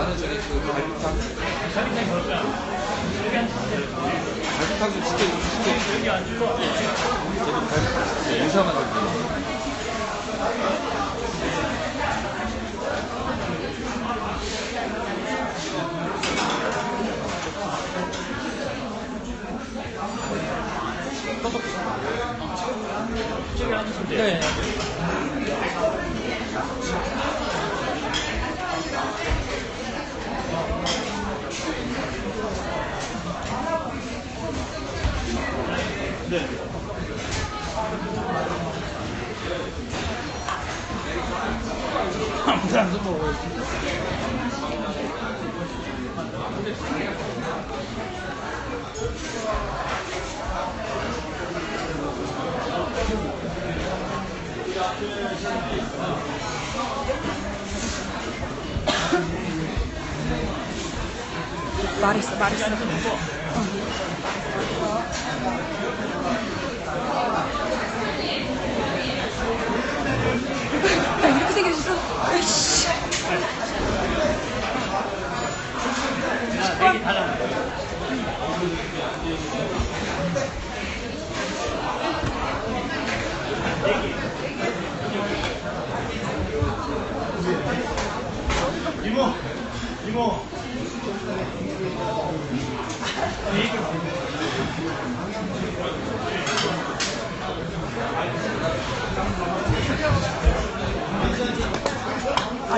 나는 저기 그 갈비탕. 갈비탕도 진짜 진짜 줄러. 저도 갈비 유사 만 들고. 저기 앉으시면 돼요. 네. 네. 아무도 안 먹어. 말 했어, 말했어. 야, 이렇게 생겼어. 으이씨. 야, 내기 달아. 이모, 이모.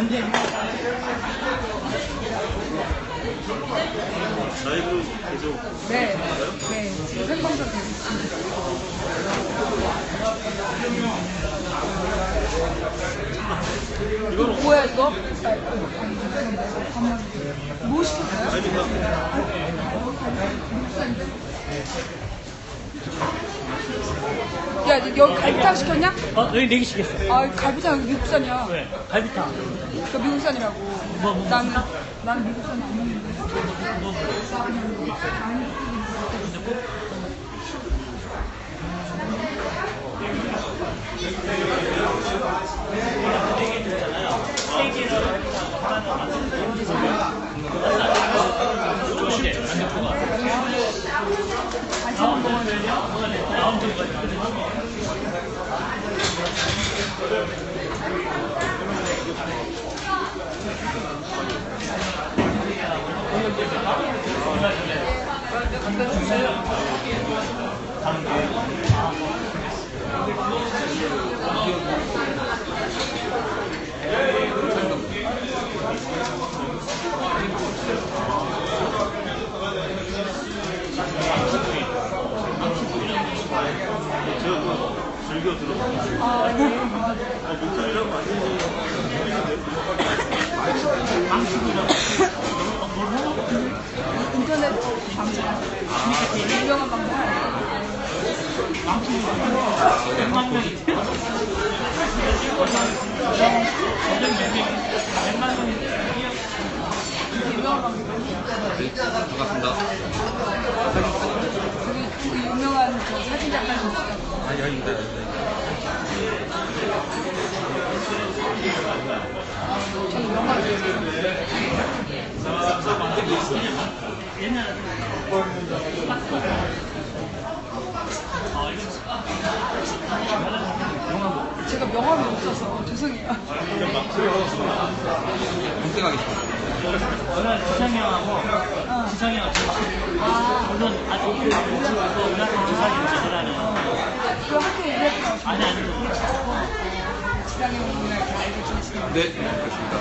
안 돼. 라이브 계속 네, 네. 생방송 되고 있습니다. 이거 뭐야, 이거? 뭐 시켰어요? 야, 너 여기 갈비탕 시켰냐? 어, 여기 네개 시켰어. 아, 갈비탕 여기 미국산이야. 왜? 갈비탕. 그 미국산이라고. 뭐, 뭐, 나는, 나는 미국산 안 먹는데. 조심 즐겨 들어. 아, 네. 아, 목소리랑 완전히. 인터넷 방송. 유명한 방송. 백만 명이. 백만 명이. 유명한 방송. 반갑습니다. 되게, 되게 유명한 그 사진 작가님이시죠. 아니 아닙니다. 저는. 제가 명함이 없어서 죄송해요. 문제 가겠습니다. 오늘 지상이 형하고 지상이 형 아, 물론 아직 그 친구도 우리한테 지상이 형 제대라는 그 학교 얘기했던 아니 아니 지상의 오늘 이렇게 알고 지내시는 네, 그렇습니다.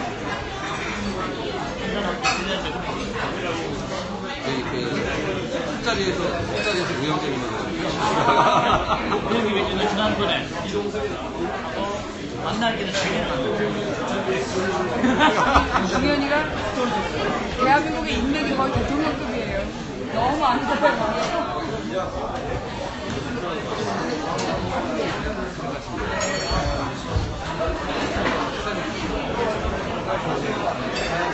그 술자리에서 술자리에서 무용재밌는 거. 우영이 외주는 지난번에 만나기는 자기는 안 돼. 중현이가 대한민국의 인맥이 거의 대통령급이에요. 너무 안 좋아요. Thank you.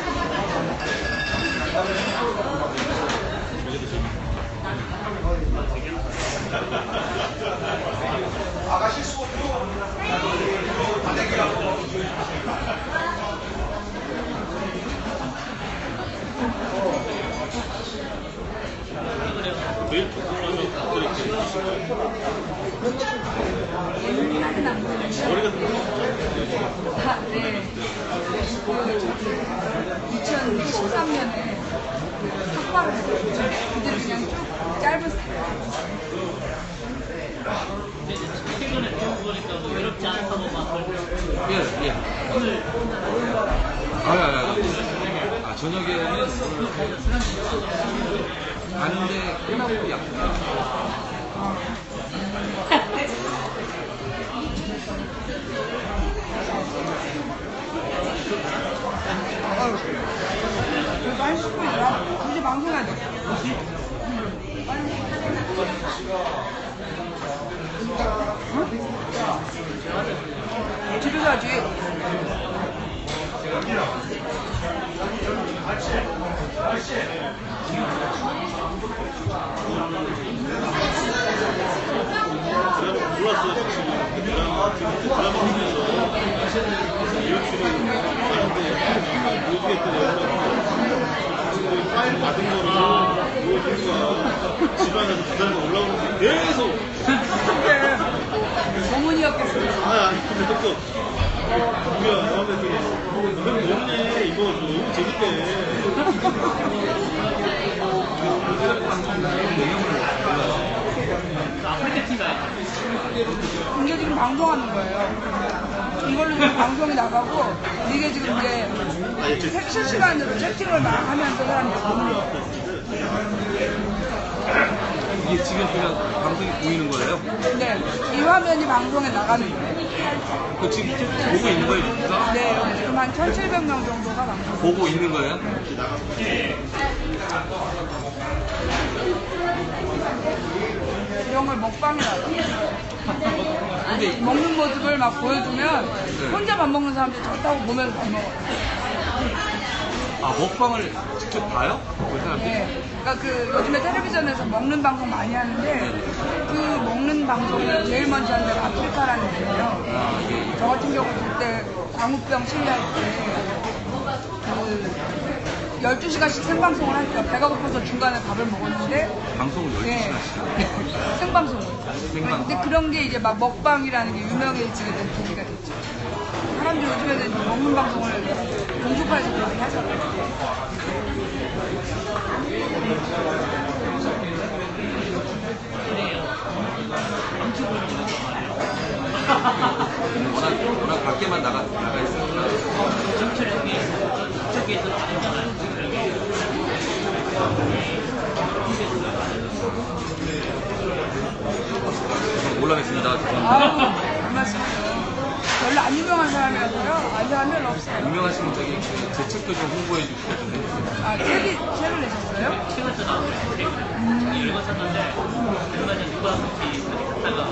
저녁에는 가는데 끝나고 약. 그래도 한 10분이라 굳이 방송해야 돼. 응? 집에서 하지. 아 아니 근데 또 누가 저한테 되 이거 너무 재밌대 아프리카 이게 지금 방송하는 거예요. 이걸로 지금 방송이 나가고 이게 지금 이제 색- 실시간으로 채팅을 막 하면서 사람들이 보는 이게 지금 그냥 방송이 보이는 거예요? 네, 이 화면이 방송에 나가는 거예요. 그 지금 보고 있는 거예요, 진짜? 네, 여기 지금 한 1,700명 정도가 방송. 보고 있는 거예요? 이런 걸 먹방이라고. 근데 먹는 모습을 막 보여주면 혼자 밥 먹는 사람들이 좋다고 보면서 밥 먹어요. 아 먹방을 직접 봐요? 그 사람들이? 네. 그러니까 그 요즘에 텔레비전에서 먹는 방송 많이 하는데 그 먹는 방송을 제일 먼저 하는 데가 아프리카라는 데예요. 아, 예, 예. 저 같은 경우 그때 광우병 치료할 때그 12시간씩 생방송을 하니까 배가 고파서 중간에 밥을 먹었는데 방송을 12시간 네. 씩. 생방송. 생방송. 근데 그런 게 이제 막 먹방이라는 게 유명해지게 된 계기가 됐죠. 사람들이 요즘에는 먹는 방송을 공중파에서 많이 하잖아요. 워낙, 워낙 밖에만 나가, 나가 있으니까. 정철형이 저쪽에서 나왔잖아요. 올라가겠습니다. 죄송합니다. 말씀하세요. 별로 안 유명한 사람이라서요. 아는 사람 별로 없어요. 유명하신 저기 그제 책도 좀 홍보해 해주세요. 아, 책이, 책을 내셨어요? 책을 써놨어요. 읽었었는데 얼마 전에 누가 같이 하다가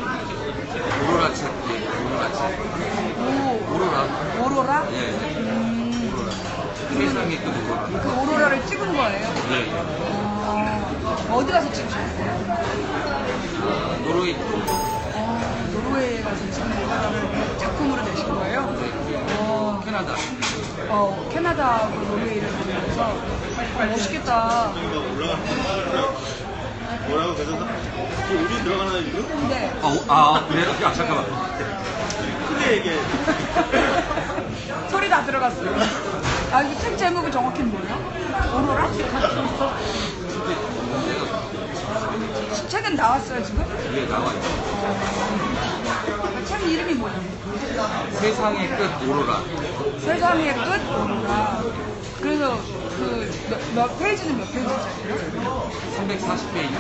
오로라 책, 예, 오로라 책. 오, 오로라. 오로라? 예, 음, 오로라. 세상의 끝 오로라. 그 오로라를 찍은 거예요. 예, 예. 어, 어디 가서 찍으셨어요? 노르웨이 어, 노르웨이에 가서 찍은 오로라를 작품으로 내신 거예요? 어, 캐나다. 어, 캐나다하고 노르웨이를 다니면서 어, 멋있겠다. 이거 뭐라고 저 우리 들어가나 지금? 근데 아, 오, 아 그래요? 아, 잠깐만. 크게 얘기해 소리 다 들어갔어요. 아, 이책 제목이 정확히 뭐예요? 오로라? 책은 나왔어요, 지금? 위에 나와 있어. 아, 책 이름이 뭐예요? 세상의 끝 오로라. 세상의 끝 오로라. 그래서 그 몇, 몇 페이지는 몇 페이지짜리예요? 340페이지.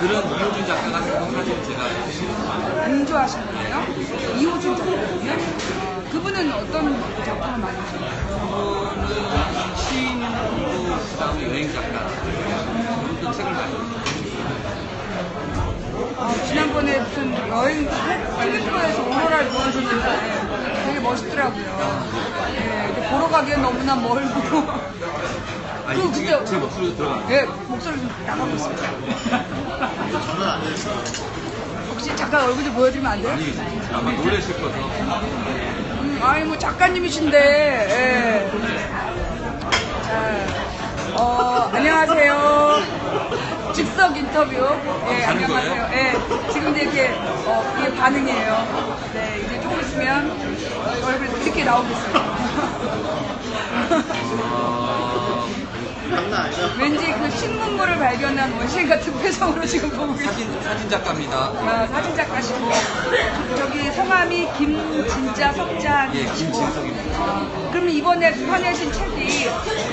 그런 이호준 작가가 쓴 사진 제가 공조하신 거예요? 이호준 작가님이요? 아, 그분은 어떤 작품을 많이 하셨나요? 여행 튜브에서 오로라를 보여줬는데 되게 멋있더라고요. 예, 보러 가기엔 너무나 멀고. 아니 그, 근데- 제 목소리도 들어가. 예, 목소리 좀 나가고 있습니다. 안 했어 혹시 잠깐 얼굴 좀 보여주면 안 돼요? 아니 아마 놀라실 거서 음, 아니 뭐 작가님이신데 예. 자, 어, 안녕하세요 즉석 인터뷰. 예, 가는 안녕하세요. 예, 지금 이제 이렇게 어, 이게 반응이에요. 네 이제 조금 있으면 얼굴 이렇게 나오겠어요. 어, 왠지 그 신문물을 발견한 원시인 같은 표정으로 지금 보고 계세요. 사진, 사진 작가입니다. 아, 사진 작가시고 저기 성함이 김진자 석자 예, 김진석입니다. 그럼 이번에 펴내신 책이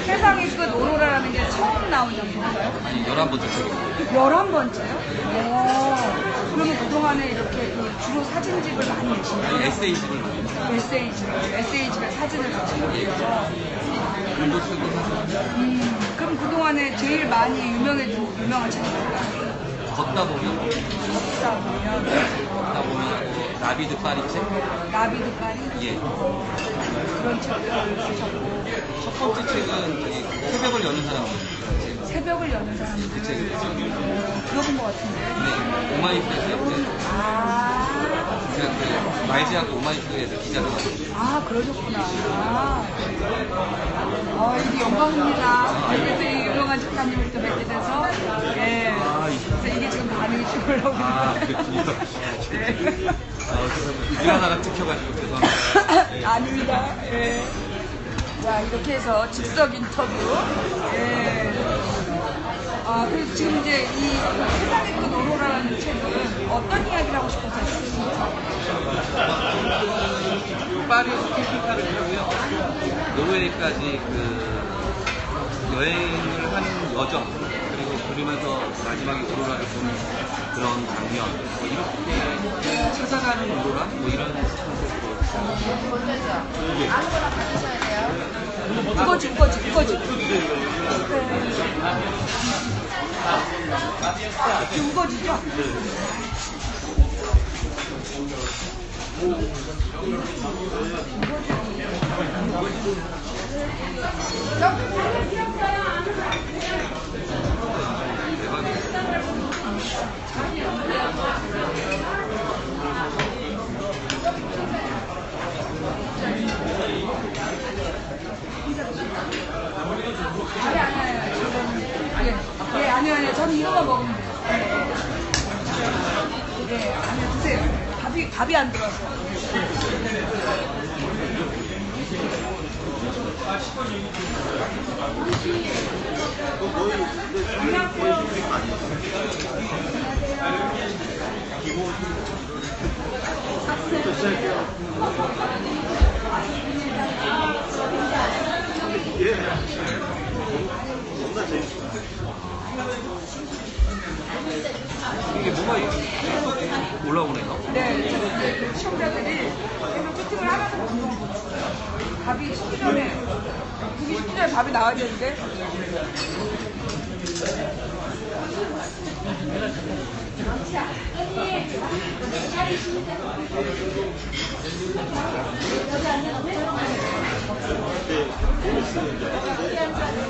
세상의 끝 오로라라는 게 처음 나온 작품인가요? 아니, 11번째 책입니다. 열한 번째요? 오. 그러면 그동안에 이렇게 그 주로 사진집을 많이 내시나요? 아니, 에세이집을 많이. 에세이집, 에세이집에 사진을 같이 넣어서 글도 쓰고 사서 음, 그럼 그동안에 제일 많이 유명해진 유명한 책이 뭘까요? 걷다 보면, 걷다 보면 걷다 보면 뭐, 나비드 파리 책? 나비드 파리 예. 그런 책을 쓰셨고 첫 번째 책은 저기 새벽을 여는 사람입니다. 새벽을 여는 사람들 그 책을 어, 들어본 것 같은데 네, 오마이뉴스에서 이제 아, 제가 그 말지하고 오마이뉴스에서 기자를 하고 아 그러셨구나 어, 이게 영광입니다 이렇게 또 유명한 작가님을 또 뵙게 돼서 예 그래서 이게 지금 반응이 좀 올라오고 아, 그랬군요. 네. 아, 일 하나가 찍혀가지고 죄송합니다. 아닙니다. 예. 자, 이렇게 해서 즉석 인터뷰. 예. 아, 그리고 지금 이제 이 세상의 끝 오로라라는 책은 어떤 이야기를 하고 싶어서 쓰셨어요? 파리에서 캠핑카를 타고요. 노르웨이까지 그 여행을 하는 여정 그리고 그러면서 마지막에 오로라를 보는 그런 장면 뭐 이렇게 찾아가는 오로라 뭐 이런 그거 지, 그거지, 그거지. 그거지죠? 아니, 아니, 아니. 저는, 예, 예, 아니요, 아니요. 저는 이거만 먹으면 돼요. 예, 아니요, 드세요. 밥이, 밥이 안 들어서. 이게 뭐가 올라오네요. 네, 시청자들이 계속 채팅을 방송을 보고 있어요. 밥이 식기 전에, 국이 식기 전에 밥이 나와야 되는데.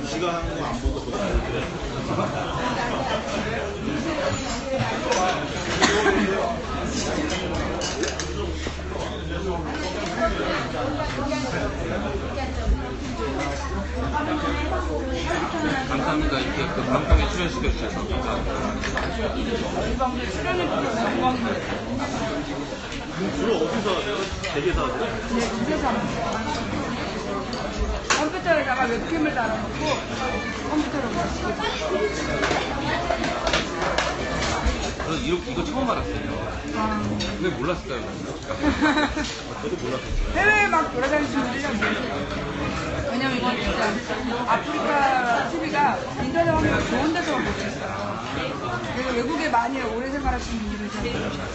지가 하는 거 안 보고 감사합니다. 이렇게 그 방송에 출연시켜 주셔서 감사합니다. 주로 어디서 하세요? 댁에서 하세요? 네, 집에서 합니다. 컴퓨터에다가 웹캠을 달아놓고 컴퓨터로 보시고 저는 이거, 이거 처음 알았어요. 아, 왜 몰랐을까요? 저도 몰랐어요. 해외에 막 돌아다니시는 분들이 왜냐면 이건 진짜 아프리카 TV가 인터넷 화면이 좋은 데서만 볼수 있어요. 그래서 외국에 많이 오래 생활하시는 분들은 잘 모르셔요.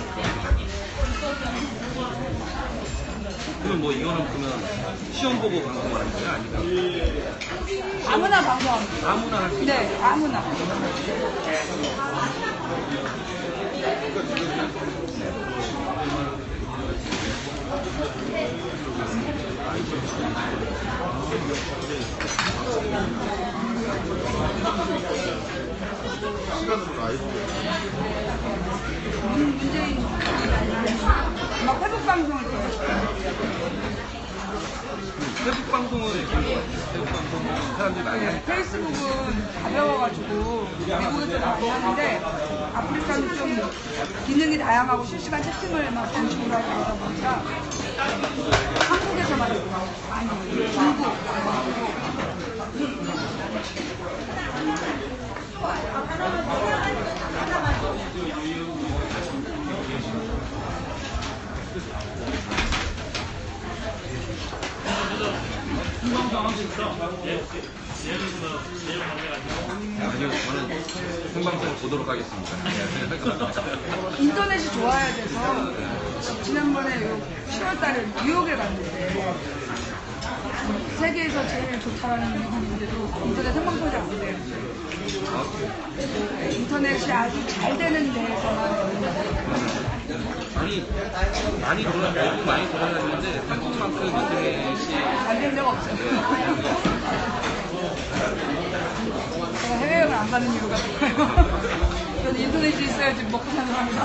그러면 뭐 이거는 그러면 시험 보고 방송하는 거예요? 아니면 아무나 방송합니다. 아무나 할 수 있어요? 네, 아무나. 시간으로 라이브. 문- 문재인 막 회복 방송을. 태국 방송은 태국 방송은 사람들이 많이 하니까 페이스북은 가벼워가지고 미국에서 많이 하는데 아프리카는 좀 기능이 다양하고 실시간 채팅을 막 방식으로 하고 그러다 보니까 한국에서만 많이 해요. 중국 보도록 하겠습니다. 인터넷이 좋아야 돼서 지난번에 10월달에 뉴욕에 갔는데 세계에서 제일 좋다라는 분인데도 인터넷 생방송이 안 돼요. 인터넷이 아주 잘 되는 데에서만 많이, 많이 돌아, 외국 많이 돌아다니는데 한국만큼 인터넷이 안 되는 데가 없어요. 제가 해외여행 안 가는 이유가 그거예요. 저는 인터넷이 있어야지 먹고 사는 사람이다.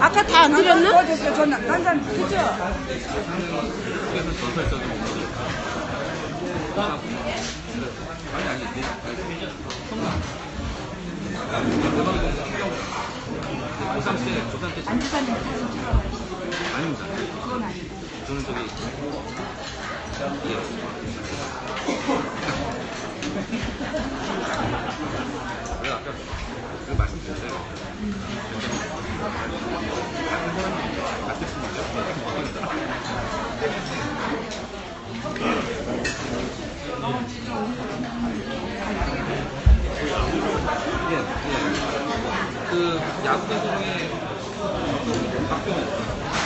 아까 다안 드렸나? 어, 됐어요. 저는 딴 사람 그죠? 그래서 먹어요. 아니 아니 내 성남. 대박이다. 고3 때 고3 때 안주사님 사진 찍어요. 아닙니다. 그건 아니고. 저는 저기 예. 내가 아까 그 말씀드렸어요. 예, 야구 선수 중에 박병호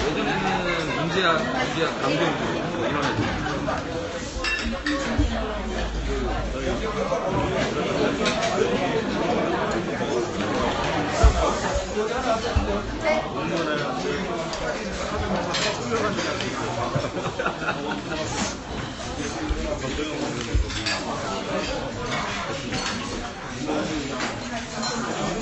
예전에는 문제야 문제야 강병구 뭐 이런 애들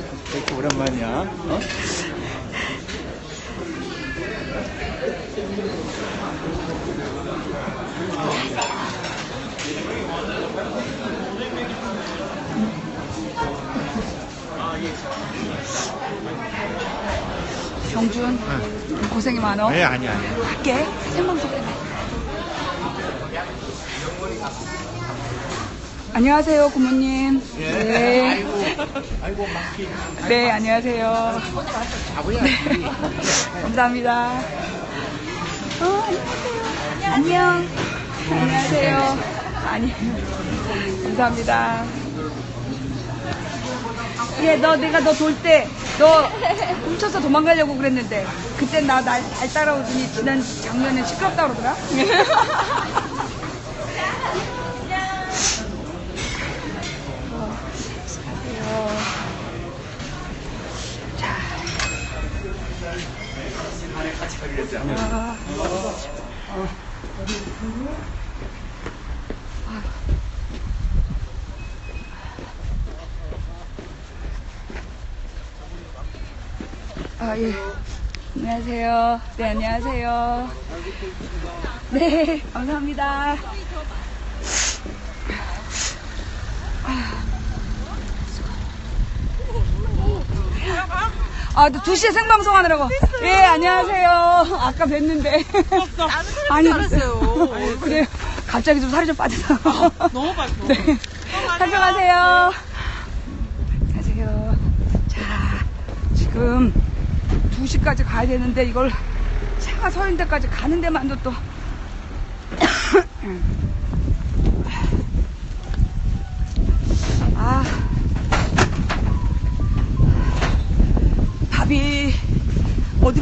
렇게 오랜만이야. 어? 경준, 고생이 많어. 네, 아니, 아니. 갈게. 생방송 때문에. 안녕하세요, 고모님. 네. 아이고, 막히. 네, 안녕하세요. 잡아야지. 감사합니다. 어, 안녕. 안녕하세요. 아니, 감사합니다. 예, 너 내가 너 돌 때 너 훔쳐서 도망가려고 그랬는데 그때 나날잘 따라오더니 지난 작년에 시끄럽다 그러더라. 아, 아, 예. 안녕하세요. 네, 안녕하세요. 네, 감사합니다. 아, 아, 2시에 생방송 하느라고. 예, 안녕하세요. 아까 뵀는데. 아니, 알았어요. 그래요. 갑자기 좀 살이 좀 빠져서. 너무 빠져. 네. 살펴가세요. 가세요. 자, 지금 2시까지 가야 되는데 이걸 차가 서 있는 데까지 가는 데만도 또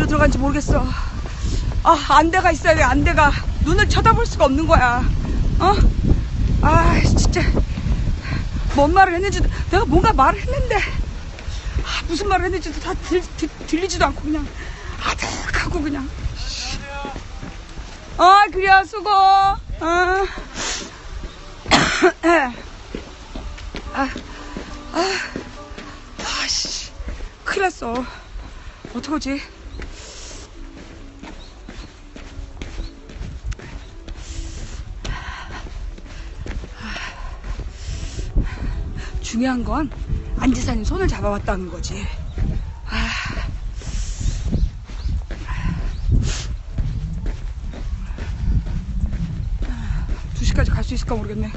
들어간지 모르겠어. 아, 안대가 있어야 돼, 안대가. 눈을 쳐다볼 수가 없는 거야. 어? 아, 진짜. 뭔 말을 했는지도, 내가 뭔가 말을 했는데, 아, 무슨 말을 했는지도 다 들, 들, 들리지도 않고 그냥, 아득하고 그냥. 어, 그래요, 수고. 어. 아, 아, 아, 씨. 큰일 났어. 어떡하지? 중요한 건 안 지사님 손을 잡아왔다는 거지. 아. 두 시까지 갈 수 있을까 모르겠네.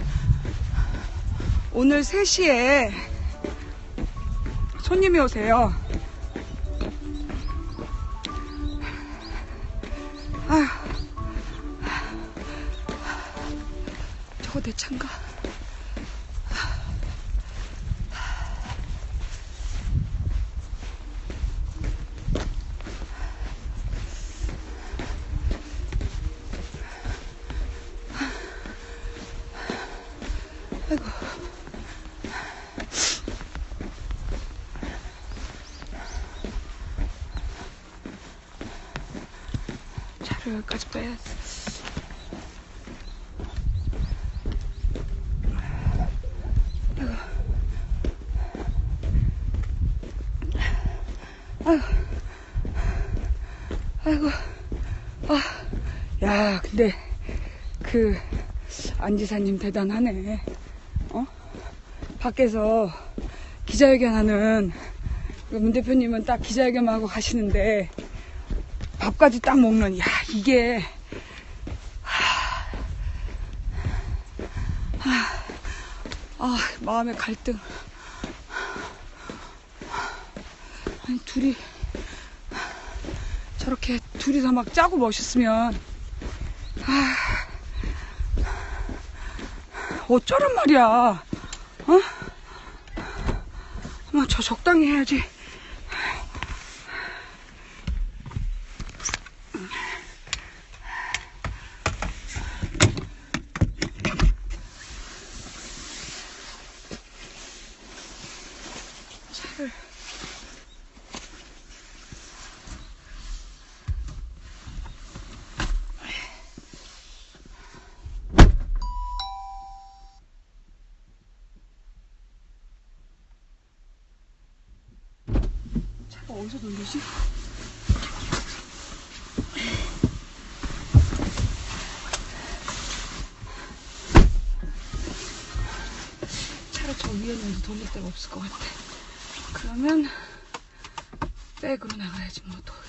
오늘 3시에 손님이 오세요. 여기까지 빼야 돼. 아이고. 아이고. 아. 야, 근데 그 안지사님 대단하네. 어? 밖에서 기자회견하는 그문 대표님은 딱 기자회견만 하고 가시는데 밥까지 딱 먹는 야 이게. 하, 하, 아 마음의 갈등. 아니 둘이 저렇게 둘이서 막 짜고 멋있으면 아 어쩌란 말이야. 어? 엄마 저 적당히 해야지 차를 차가 어디서 돌리지? 차를 저 위에는 돌릴 데가 없을 것 같아. 그러면 백으로 나가야지 뭐 또.